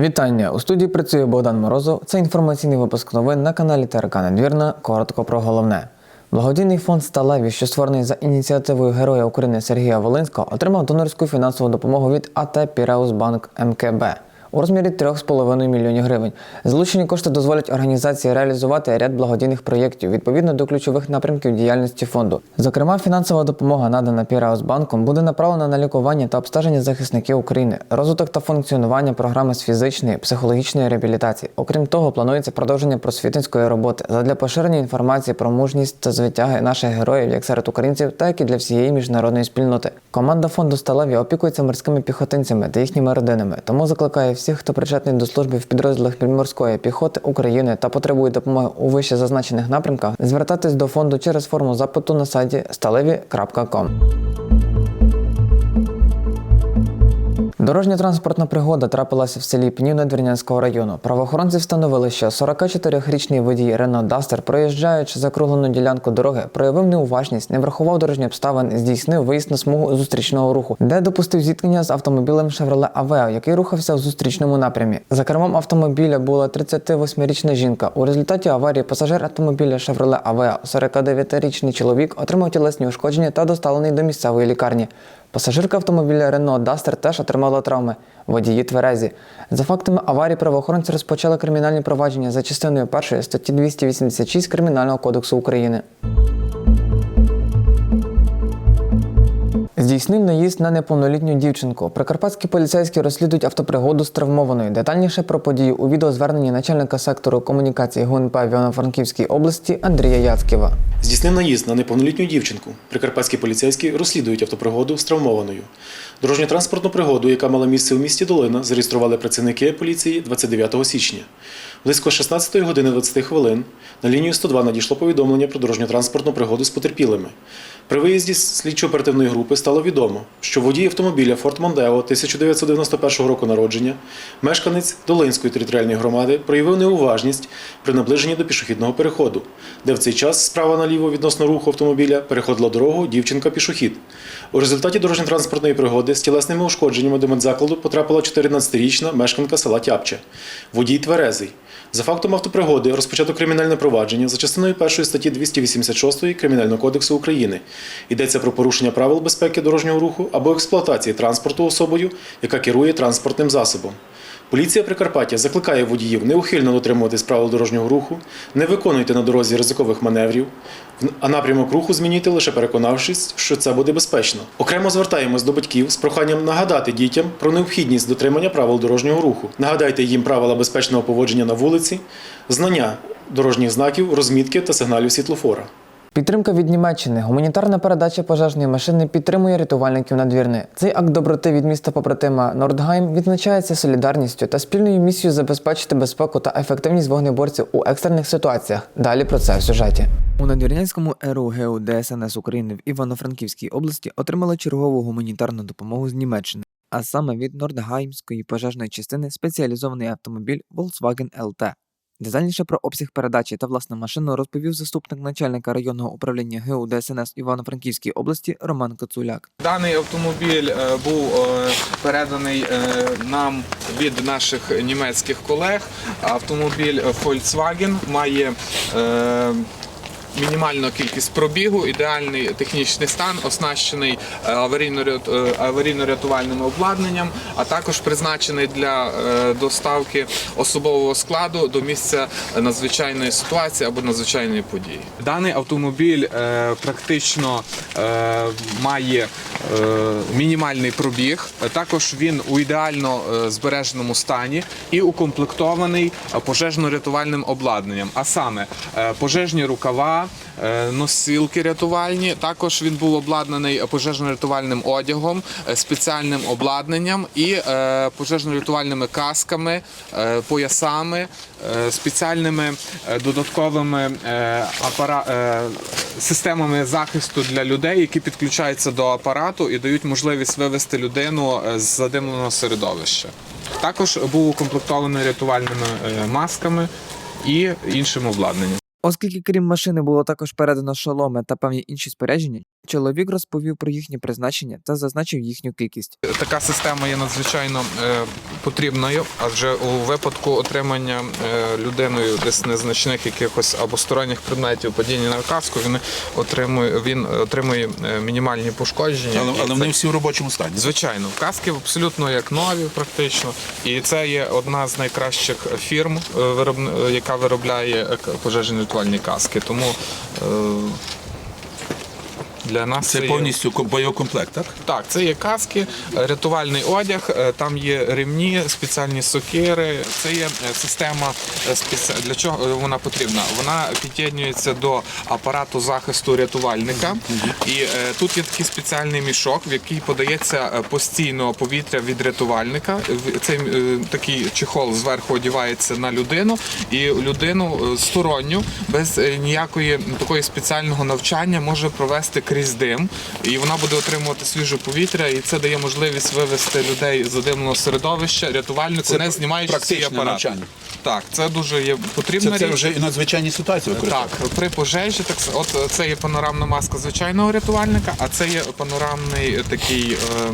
Вітання! У студії працює Богдан Морозов. Це інформаційний випуск новин на каналі ТРК Надвірна. Коротко про головне. Благодійний фонд Сталеві, що створений за ініціативою Героя України Сергія Волинського, отримав донорську фінансову допомогу від АТ Піреусбанк МКБ у розмірі 3,5 мільйонів гривень. Залучені кошти дозволять організації реалізувати ряд благодійних проєктів відповідно до ключових напрямків діяльності фонду. Зокрема, фінансова допомога, надана Піреусбанком, буде направлена на лікування та обстеження захисників України, розвиток та функціонування програми з фізичної, психологічної реабілітації. Окрім того, планується продовження просвітницької роботи задля поширення інформації про мужність та звитяги наших героїв як серед українців, так і для всієї міжнародної спільноти. Команда фонду Сталеві опікується морськими піхотинцями та їхніми родинами, тому закликає всіх, хто причетний до служби в підрозділах підморської піхоти України та потребує допомоги у вище зазначених напрямках, звертатись до фонду через форму запиту на сайті stalevi.com. Дорожня транспортна пригода трапилася в селі Пнів Надвірнянського району. Правоохоронці встановили, що 44-річний водій Рено Дастер, проїжджаючи закруглену ділянку дороги, проявив неуважність, не врахував дорожні обставини, здійснив виїзд на смугу зустрічного руху, де допустив зіткнення з автомобілем Chevrolet Aveo, який рухався в зустрічному напрямі. За кермом автомобіля була 38-річна жінка. У результаті аварії пасажир автомобіля Chevrolet Aveo, 49-річний чоловік, отримав тілесні ушкодження та доставлений до місцевої лікарні. Пасажирка автомобіля Renault Duster теж отримала травми. Водії тверезі. За фактами аварії правоохоронці розпочали кримінальні провадження за частиною першої статті 286 Кримінального кодексу України. Здійснив наїзд на неповнолітню дівчинку. Прикарпатські поліцейські розслідують автопригоду з травмованою. Детальніше про подію у відеозверненні начальника сектору комунікації ГУНП в Івано-Франківській області Андрія Яцьківа. Здійснив наїзд на неповнолітню дівчинку. Прикарпатські поліцейські розслідують автопригоду з травмованою. Дорожньо-транспортну пригоду, яка мала місце у місті Долина, зареєстрували працівники поліції 29 січня. Близько 16 години 20 хвилин на лінію 102 надійшло повідомлення про дорожньо-транспортну пригоду з потерпілими. При виїзді слідчо-оперативної групи стало відомо, що водій автомобіля Ford Mondeo 1991 року народження, мешканець Долинської територіальної громади, проявив неуважність при наближенні до пішохідного переходу, де в цей час справа наліво відносно руху автомобіля переходила дорогу дівчинка-пішохід. У результаті дорожньо-транспортної пригоди з тілесними ушкодженнями до медзакладу потрапила 14-річна мешканка села Тяпче. Водій тверезий. За фактом автопригоди розпочато кримінальне провадження за частиною 1 статті 286 Кримінального кодексу України. Йдеться про порушення правил безпеки дорожнього руху або експлуатації транспорту особою, яка керує транспортним засобом. Поліція Прикарпаття закликає водіїв неухильно дотримуватись правил дорожнього руху, не виконуйте на дорозі ризикових маневрів, а напрямок руху змінюйте лише переконавшись, що це буде безпечно. Окремо звертаємось до батьків з проханням нагадати дітям про необхідність дотримання правил дорожнього руху. Нагадайте їм правила безпечного поводження на вулиці, знання дорожніх знаків, розмітки та сигналів світлофора. Підтримка від Німеччини. Гуманітарна передача пожежної машини підтримує рятувальників надвірни. Цей акт доброти від міста побратима Нордгайм відзначається солідарністю та спільною місією забезпечити безпеку та ефективність вогнеборців у екстрених ситуаціях. Далі про це в сюжеті. У надвірнянському РУГУ ДСНС України в Івано-Франківській області отримали чергову гуманітарну допомогу з Німеччини, а саме від Нордгаймської пожежної частини спеціалізований автомобіль Volkswagen LT. Детальніше про обсяг передачі та власну машину розповів заступник начальника районного управління ГУ ДСНС Івано-Франківській області Роман Коцуляк. Даний автомобіль е, був е, переданий е, нам від наших німецьких колег. Автомобіль Volkswagen має мінімальну кількість пробігу, ідеальний технічний стан, оснащений е, е, аварійно-рятувальним обладнанням, а також призначений для е, доставки особового складу до місця надзвичайної ситуації або надзвичайної події. Даний автомобіль практично має мінімальний пробіг. Також він у ідеально збереженому стані і укомплектований пожежно-рятувальним обладнанням. А саме пожежні рукава, е, носилки рятувальні. Також він був обладнаний пожежно-рятувальним одягом, е, спеціальним обладнанням і е, пожежно-рятувальними касками, поясами, спеціальними додатковими системами захисту для людей, які підключаються до апарату і дають можливість вивести людину з задимленого середовища. Також був укомплектований рятувальними масками і іншим обладнанням. Оскільки крім машини було також передано шоломи та певні інші спорядження, Чоловік розповів про їхнє призначення та зазначив їхню кількість. Така система є надзвичайно е, потрібною, адже у випадку отримання е, людиною десь незначних якихось або сторонніх предметів падіння на каску, він отримує він отримує е, мінімальні пошкодження. Але, але це- вони всі в робочому стані. Звичайно, каски абсолютно як нові, практично. І це є одна з найкращих фірм, е, е, яка виробляє е, пожежні рятувальні каски. Тому е, для нас Це є- повністю ко- бойокомплект, так? так, це є каски, е, рятувальний одяг, е, там є ремні, спеціальні сокири. Це є е, система для чого вона потрібна. Вона під'єднується до апарату захисту рятувальника, і тут є такий спеціальний мішок, в який подається постійно повітря від рятувальника. Цей такий чехол зверху одягається на людину, і людину сторонню без ніякої такої спеціального навчання може провести крізь дим, і вона буде отримувати свіже повітря, і це дає можливість вивести людей з задимного середовища, рятувальнику, не знімаючи практичне апарати. навчання. Так, це дуже є потрібна Це, це вже і надзвичайні ситуації Так, при пожежі, так от це є панорамна маска звичайного рятувальника, а це є панорамний такий е,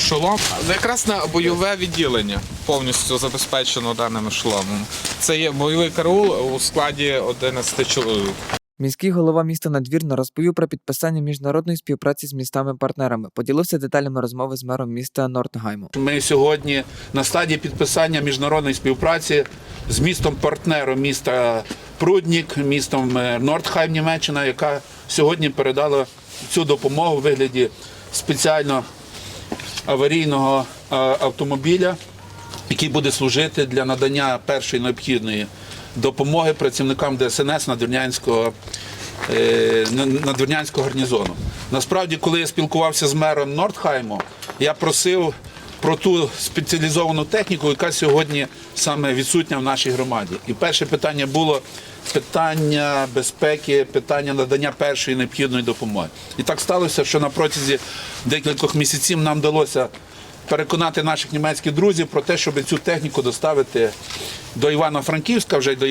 шолом. Якраз на бойове відділення повністю забезпечено даними шоломом. Це є бойовий караул у складі 11 чоловік. Міський голова міста Надвірна розповів про підписання міжнародної співпраці з містами-партнерами, поділився деталями розмови з мером міста Нортгайму. Ми сьогодні на стадії підписання міжнародної співпраці з містом партнером міста Пруднік, містом е, Нордхайм, Німеччина, яка сьогодні передала цю допомогу в вигляді спеціально аварійного е, автомобіля, який буде служити для надання першої необхідної допомоги працівникам ДСНС Надвірнянського, е, на- Надвірнянського гарнізону. Насправді, коли я спілкувався з мером Нордхайму, я просив про ту спеціалізовану техніку, яка сьогодні саме відсутня в нашій громаді. І перше питання було питання безпеки, питання надання першої необхідної допомоги. І так сталося, що на протязі декількох місяців нам вдалося переконати наших німецьких друзів про те, щоб цю техніку доставити до Івано-Франківська, вже й до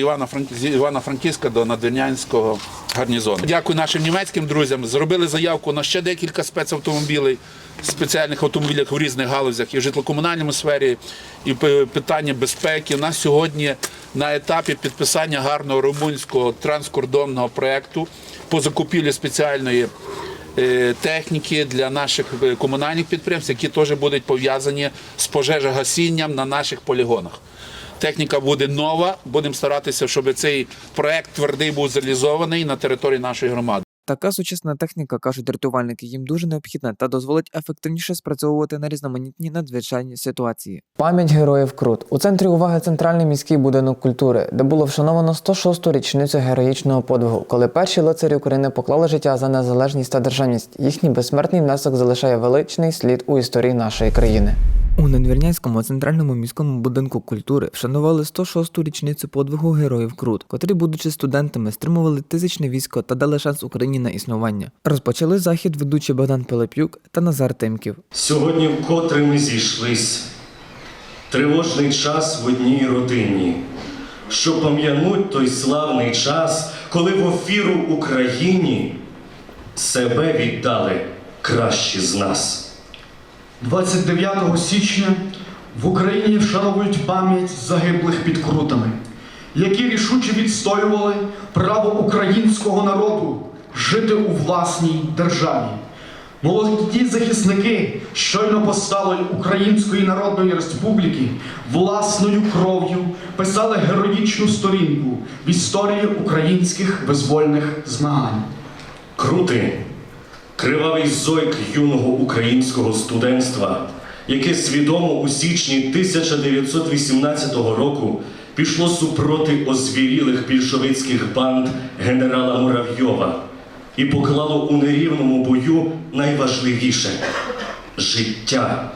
Івано-Франківська до Надвірнянського гарнізону. Дякую нашим німецьким друзям. Зробили заявку на ще декілька спецавтомобілей, спеціальних автомобілях в різних галузях і в житлокомунальному сфері, і питання безпеки. У нас сьогодні на етапі підписання гарного румунського транскордонного проекту по закупівлі спеціальної техніки для наших е, комунальних підприємств, які теж будуть пов'язані з пожежогасінням на наших полігонах. Техніка буде нова, будемо старатися, щоб цей проект твердий був зреалізований на території нашої громади. Така сучасна техніка, кажуть рятувальники, їм дуже необхідна та дозволить ефективніше спрацьовувати на різноманітні надзвичайні ситуації. Пам'ять героїв Крут у центрі уваги центральний міський будинок культури, де було вшановано 106-ту річницю героїчного подвигу, коли перші лицарі України поклали життя за незалежність та державність. Їхній безсмертний внесок залишає величний слід у історії нашої країни. У Надвірнянському центральному міському будинку культури вшанували 106-ту річницю подвигу героїв Крут, котрі, будучи студентами, стримували тисячне військо та дали шанс Україні на існування. Розпочали захід ведучі Богдан Пилипюк та Назар Тимків. Сьогодні вкотре ми зійшлись. Тривожний час в одній родині, що пам'януть той славний час, коли в офіру Україні себе віддали кращі з нас. 29 січня в Україні вшановують пам'ять загиблих під крутами, які рішуче відстоювали право українського народу жити у власній державі. Молоді захисники щойно посталої Української Народної Республіки власною кров'ю писали героїчну сторінку в історії українських визвольних змагань. Крути, кривавий зойк юного українського студентства, яке свідомо у січні 1918 року пішло супроти озвірілих більшовицьких банд генерала Муравйова і поклало у нерівному бою найважливіше життя.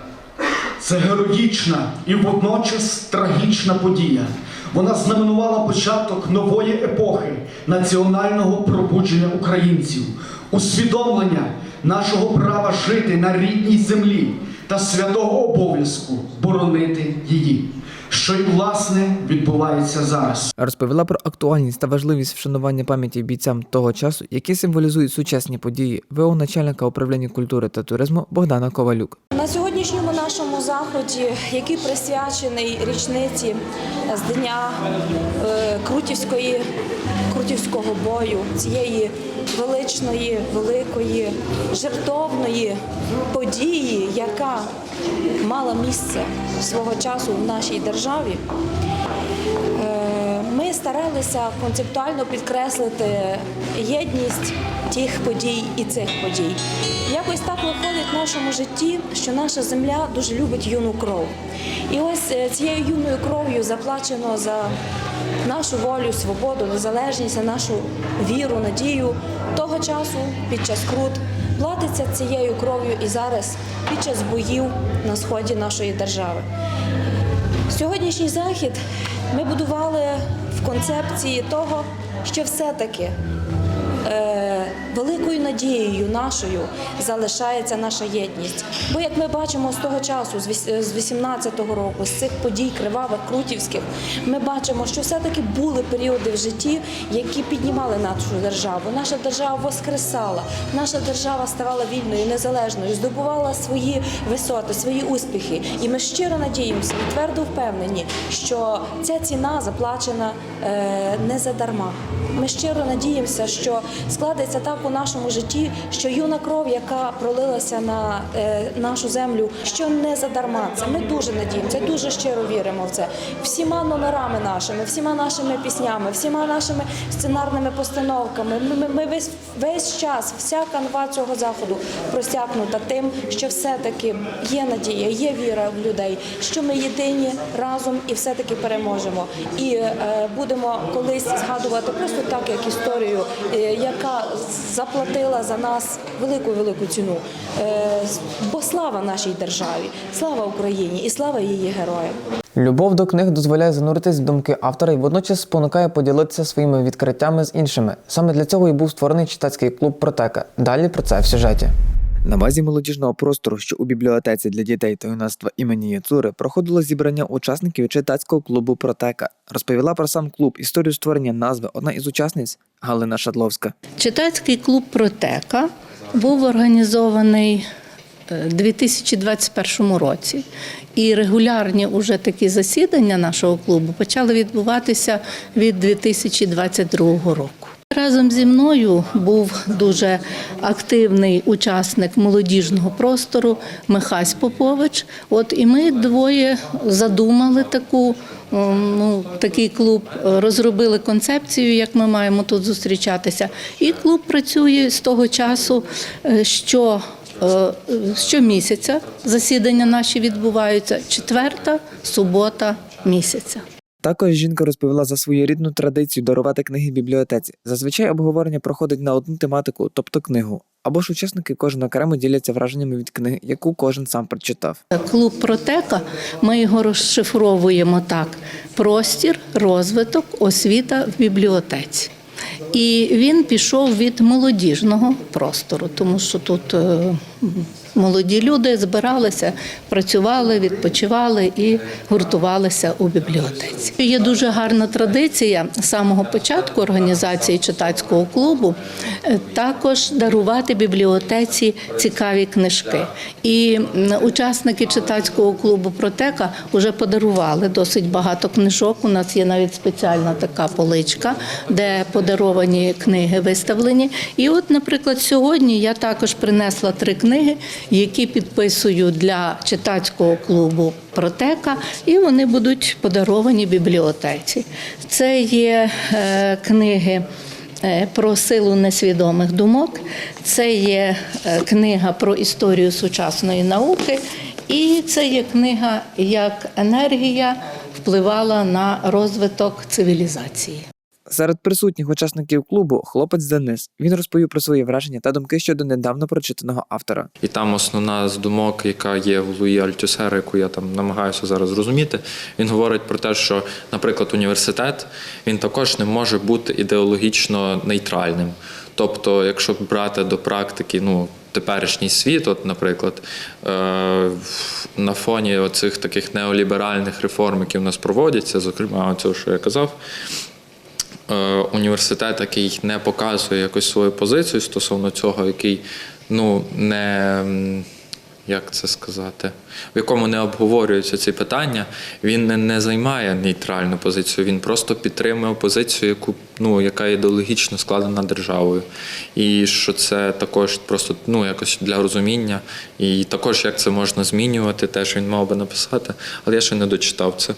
Це героїчна і водночас трагічна подія. Вона знаменувала початок нової епохи національного пробудження українців, усвідомлення нашого права жити на рідній землі та святого обов'язку боронити її. що і власне відбувається зараз. Розповіла про актуальність та важливість вшанування пам'яті бійцям того часу, які символізують сучасні події ВО начальника управління культури та туризму Богдана Ковалюк. На сьогоднішньому нашому заході, який присвячений річниці з дня е, Крутівської, Крутівського бою, цієї величної, великої, жертовної події, яка мала місце свого часу в нашій державі, Е, Ми старалися концептуально підкреслити єдність тих подій і цих подій. Якось так виходить в нашому житті, що наша земля дуже любить юну кров. І ось е, цією юною кров'ю заплачено за нашу волю, свободу, незалежність, нашу віру, надію того часу під час крут. Платиться цією кров'ю і зараз під час боїв на сході нашої держави. Сьогоднішній захід ми будували в концепції того, що все-таки е, великою надією нашою залишається наша єдність. Бо, як ми бачимо з того часу, з з 18-го року, з цих подій кривавих, крутівських, ми бачимо, що все-таки були періоди в житті, які піднімали нашу державу. Наша держава воскресала, наша держава ставала вільною, незалежною, здобувала свої висоти, свої успіхи. І ми щиро надіємося і твердо впевнені, що ця ціна заплачена е, не задарма. Ми щиро надіємося, що складеться так у нашому житті, що юна кров, яка пролилася на е, нашу землю, що не задарма. Це ми дуже надіємося, дуже щиро віримо в це. Всіма номерами нашими, всіма нашими піснями, всіма нашими сценарними постановками. Ми, ми, весь весь час, вся канва цього заходу просякнута тим, що все-таки є надія, є віра в людей, що ми єдині разом і все-таки переможемо. І е, будемо колись згадувати просто так, як історію, е, яка заплатила за нас велику велику ціну. Е, бо слава нашій державі, слава Україні і слава її героям. Любов до книг дозволяє зануритись в думки автора і водночас спонукає поділитися своїми відкриттями з іншими. Саме для цього і був створений читацький клуб Протека. Далі про це в сюжеті. На базі молодіжного простору, що у бібліотеці для дітей та юнацтва імені Яцури, проходило зібрання учасників читацького клубу Протека. Розповіла про сам клуб, історію створення назви одна із учасниць Галина Шадловська. Читацький клуб Протека був організований е, 2021 році, і регулярні уже такі засідання нашого клубу почали відбуватися від 2022 року. Разом зі мною був дуже активний учасник молодіжного простору Михась Попович. От і ми двоє задумали таку ну, такий клуб, розробили концепцію, як ми маємо тут зустрічатися. І клуб працює з того часу, е, що е, щомісяця засідання наші відбуваються четверта субота місяця. Також жінка розповіла за свою рідну традицію дарувати книги бібліотеці. Зазвичай обговорення проходить на одну тематику, тобто книгу. Або ж учасники кожен окремо діляться враженнями від книги, яку кожен сам прочитав. Клуб Протека, ми його розшифровуємо так: простір, розвиток, освіта в бібліотеці. І він пішов від молодіжного простору, тому що тут е, молоді люди збиралися, працювали, відпочивали і гуртувалися у бібліотеці. Є дуже гарна традиція з самого початку організації читацького клубу е, також дарувати бібліотеці цікаві книжки. І учасники читацького клубу Протека вже подарували досить багато книжок. У нас є навіть спеціальна така поличка, де подаровані книги виставлені. І от, наприклад, сьогодні я також принесла три книги, які підписую для читацького клубу Протека, і вони будуть подаровані бібліотеці. Це є е, книги. е, Про силу несвідомих думок це є е, книга про історію сучасної науки, і це є книга як енергія впливала на розвиток цивілізації. Серед присутніх учасників клубу хлопець Денис. Він розповів про свої враження та думки щодо недавно прочитаного автора. І там основна з думок, яка є в Луї Альтюсера, яку я там намагаюся зараз зрозуміти, він говорить про те, що, наприклад, університет він також не може бути ідеологічно нейтральним. Тобто, якщо брати до практики, ну, теперішній світ, от, наприклад, е, на фоні оцих таких неоліберальних реформ, які в нас проводяться, зокрема, цього, що я казав, університет, який не показує якось свою позицію стосовно цього, який ну, не. Як це сказати, в якому не обговорюються ці питання, він не, не займає нейтральну позицію, він просто підтримує позицію, яку, ну, яка ідеологічно складена державою. І що це також просто ну, якось для розуміння, і також як це можна змінювати, теж він мав би написати, але я ще не дочитав це.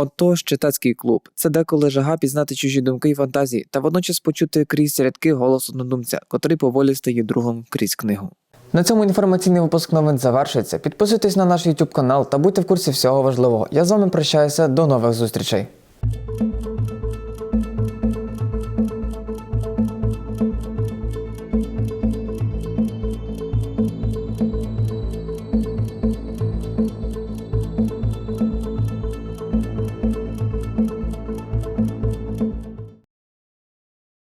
Отож, читацький клуб це деколи жага пізнати чужі думки і фантазії, та водночас почути крізь рядки голос однодумця, котрий поволі стає другом крізь книгу. На цьому інформаційний випуск новин завершується. Підписуйтесь на наш YouTube канал та будьте в курсі всього важливого. Я з вами прощаюся. До нових зустрічей.